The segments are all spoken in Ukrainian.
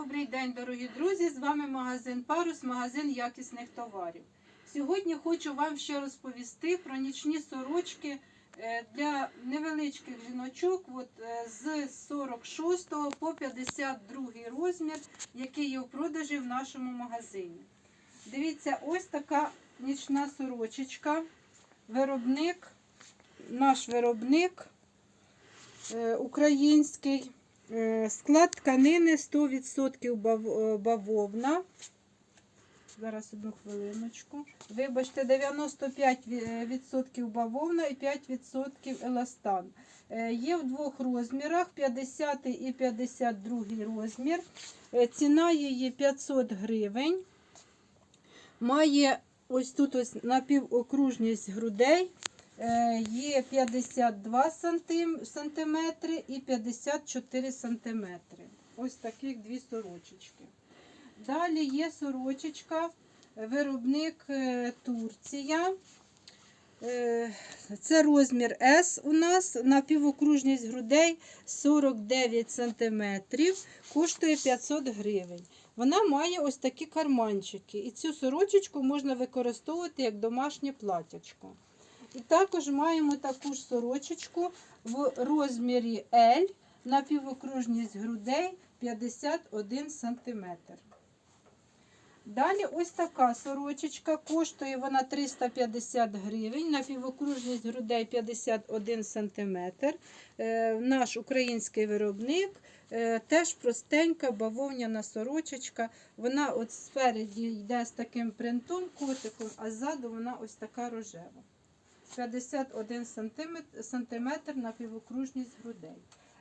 Добрий день, дорогі друзі! З вами магазин Парус, магазин якісних товарів. Сьогодні хочу вам ще розповісти про нічні сорочки е, для невеличких жіночок от, е, з 46 по 52 розмір, який є в продажі в нашому магазині. Дивіться, ось така нічна сорочечка. Виробник, наш виробник е, український. Е, Склад тканини 100% е, бавовна. Зараз одну хвилиночку. Вибачте, 95% бавовна і 5% еластан. Е, Є в двох розмірах: 50 і 52 розмір. Ціна її 500 гривень. Має ось тут ось напівокружність грудей. Е, Є 52 сантим- сантиметри і 54 сантиметри. Ось таких дві сорочечки. Далі є сорочечка, виробник е, Турція. Е, Це розмір S у нас на півокружність грудей 49 сантиметрів, коштує 500 гривень. Вона має ось такі карманчики. І цю сорочечку можна використовувати як домашнє платячко. І також маємо таку ж сорочечку в розмірі L на півокружність грудей 51 см. Далі ось така сорочечка, коштує вона 350 гривень, на півокружність грудей 51 см. Е, наш український виробник, е, теж простенька бавовняна сорочечка. Вона от спереді йде з таким принтом, котиком, а ззаду вона ось така рожева. 51 сантиметр, на півокружність грудей.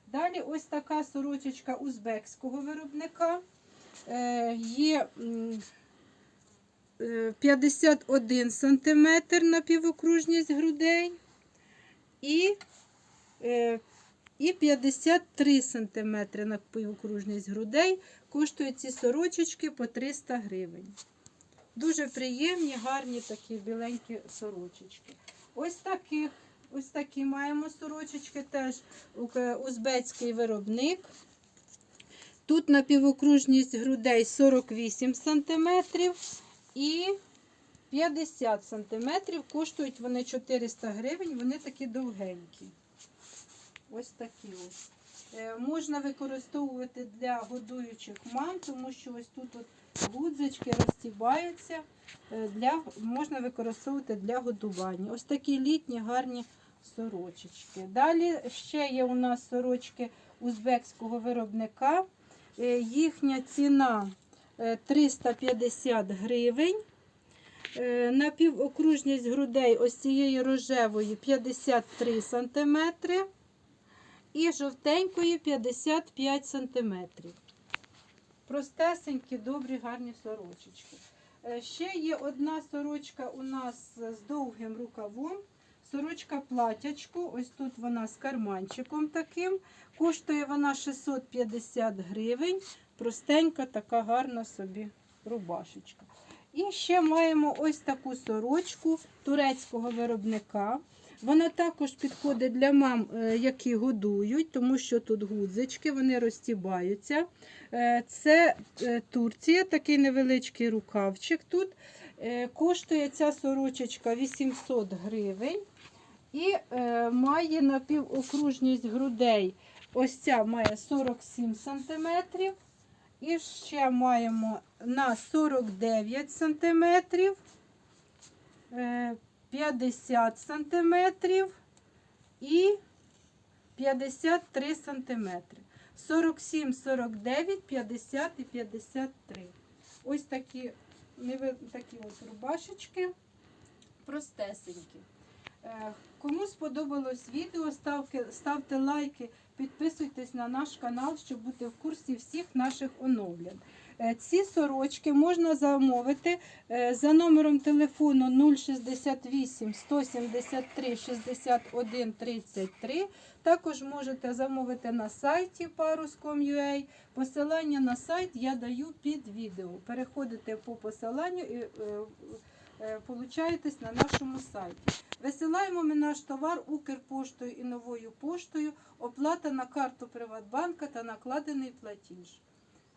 Далі ось така сорочечка узбекського виробника. Е, є е, 51 сантиметр на півокружність грудей і, е, і 53 сантиметри на півокружність грудей. Коштують ці сорочечки по 300 гривень. Дуже приємні, гарні такі біленькі сорочечки. Ось таких, ось такі маємо сорочечки, теж узбецький виробник. Тут на півокружність грудей 48 см і 50 см. Коштують вони 400 гривень, вони такі довгенькі. Ось такі ось. Е, Можна використовувати для годуючих мам, тому що ось тут от гудзички розтібаються. Е, Для, можна використовувати для годування. Ось такі літні гарні сорочечки. Далі ще є у нас сорочки узбекського виробника. Е, Їхня ціна е, 350 гривень. Е, На півокружність грудей ось цієї рожевої 53 см і жовтенької 55 см. Простесенькі, добрі, гарні сорочечки. Е, Ще є одна сорочка у нас з довгим рукавом. Сорочка платячку, ось тут вона з карманчиком таким. Коштує вона 650 гривень. Простенька, така гарна собі рубашечка. І ще маємо ось таку сорочку турецького виробника. Вона також підходить для мам, е, які годують, тому що тут гудзички, вони розтібаються. Е, Це е, Турція, такий невеличкий рукавчик тут. Коштує ця сорочечка 800 гривень. І має напівокружність грудей. Ось ця має 47 см. І ще маємо на 49 см, 50 см і 53 см. 47, 49, 50 і 53. Ось такі, такі ось рубашечки простесенькі. Е, Кому сподобалось відео, ставте, ставте лайки, підписуйтесь на наш канал, щоб бути в курсі всіх наших оновлень. Е, Ці сорочки можна замовити е, за номером телефону 068 173 61 33. Також можете замовити на сайті parus.com.ua. Посилання на сайт я даю під відео. Переходите по посиланню і е, получаєтесь на нашому сайті. Висилаємо ми наш товар Укрпоштою і новою поштою, оплата на карту Приватбанка та накладений платіж.